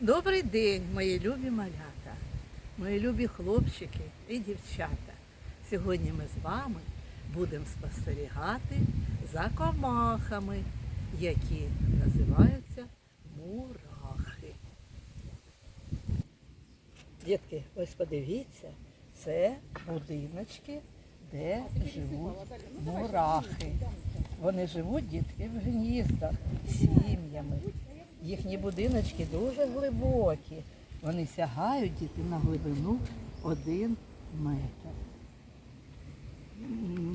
Добрий день, мої любі малята, мої любі хлопчики і дівчата. Сьогодні ми з вами будемо спостерігати за комахами, які називаються мурахи. Дітки, ось подивіться, це будиночки, де живуть мурахи. Вони живуть, дітки, в гніздах, сім'ями. Їхні будиночки дуже глибокі. Вони сягають діти на глибину один метр.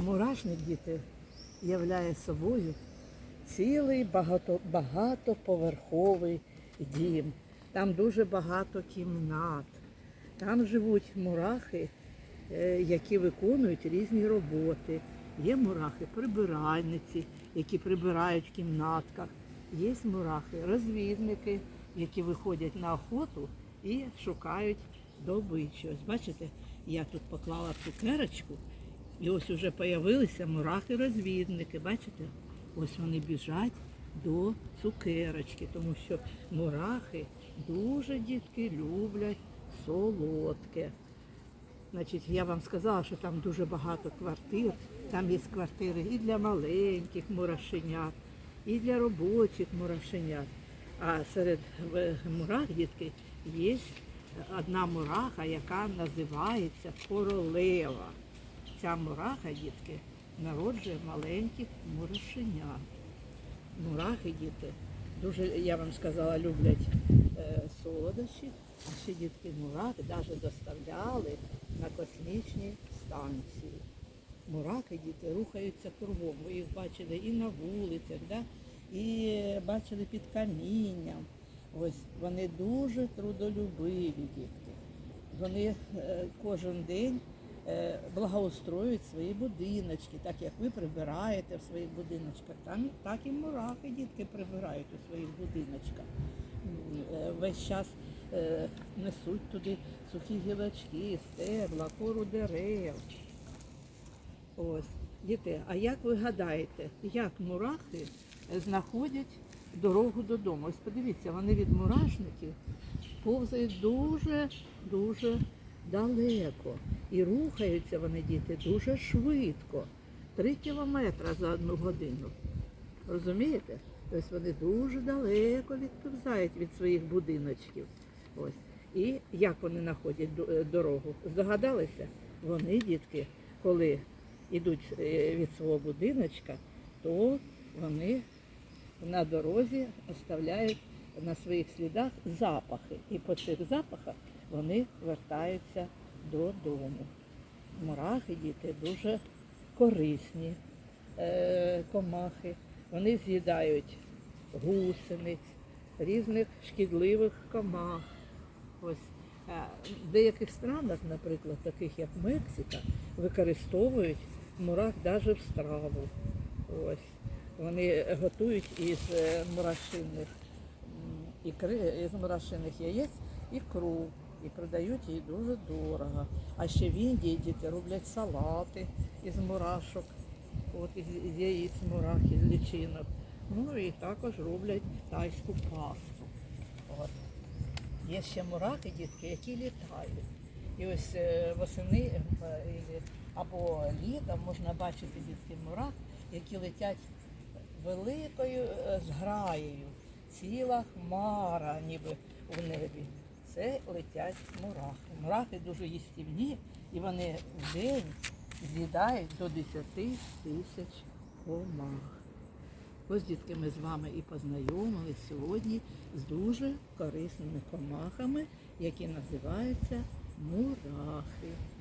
Мурашник діти являє собою цілий багато, багатоповерховий дім. Там дуже багато кімнат. Там живуть мурахи, е, які виконують різні роботи. Є мурахи прибиральниці, які прибирають в кімнатках. Є мурахи розвідники, які виходять на охоту і шукають добичу. Ось бачите, я тут поклала цукерочку, і ось уже з'явилися мурахи-розвідники. Бачите? Ось вони біжать до цукерочки, тому що мурахи дуже дітки люблять солодке. Значить, я вам сказала, що там дуже багато квартир. Там є квартири і для маленьких мурашенят, і для робочих мурашенят. А серед е, мурах, дітки, є одна мураха, яка називається королева. Ця мураха, дітки, народжує маленьких мурашенят. Мурахи, діти, дуже, я вам сказала, люблять е, солодощі, а ще дітки мурахи навіть доставляли на космічні станції. Мурахи, діти, рухаються кругом. Ви їх бачили і на вулицях, да? і бачили під камінням. Ось вони дуже трудолюбиві дітки. Вони е, кожен день е, благоустроюють свої будиночки, так як ви прибираєте в своїх будиночках, так і мурахи дітки прибирають у своїх будиночках. Е, Весь час несуть туди сухі гілочки, стебла, кору дерев. Ось, діти, а як ви гадаєте, як мурахи знаходять дорогу додому? Ось подивіться, вони від мурашників повзають дуже-дуже далеко. І рухаються вони, діти, дуже швидко. Три кілометри за одну годину. Розумієте? Ось вони дуже далеко відповзають від своїх будиночків. Ось. І як вони знаходять е, дорогу? Здогадалися? Вони, дітки, коли йдуть е, від свого будиночка, то вони на дорозі оставляють на своїх слідах запахи. І по цих запахах вони вертаються додому. Мурахи, діти, дуже корисні е, комахи. Вони з'їдають гусениць, різних шкідливих комах. Ось е, в деяких странах, наприклад, таких як Мексика, використовують мурах навіть в страву. Ось. Вони готують із е, мурашиних м, ікри, із мурашиних яєць ікру і продають її дуже дорого. А ще в Індії діти роблять салати із мурашок, от із, яєць мурах, із лічинок. Ну і також роблять тайську пасту. От. Є ще мурахи, дітки, які літають. І ось е, восени е, або літом можна бачити дітки мурах, які летять великою е, зграєю. Ціла хмара ніби у небі. Це летять мурахи. Мурахи дуже їстівні і вони в день з'їдають до 10 тисяч комах. Ось дітки ми з вами і познайомились сьогодні з дуже корисними комахами, які називаються мурахи.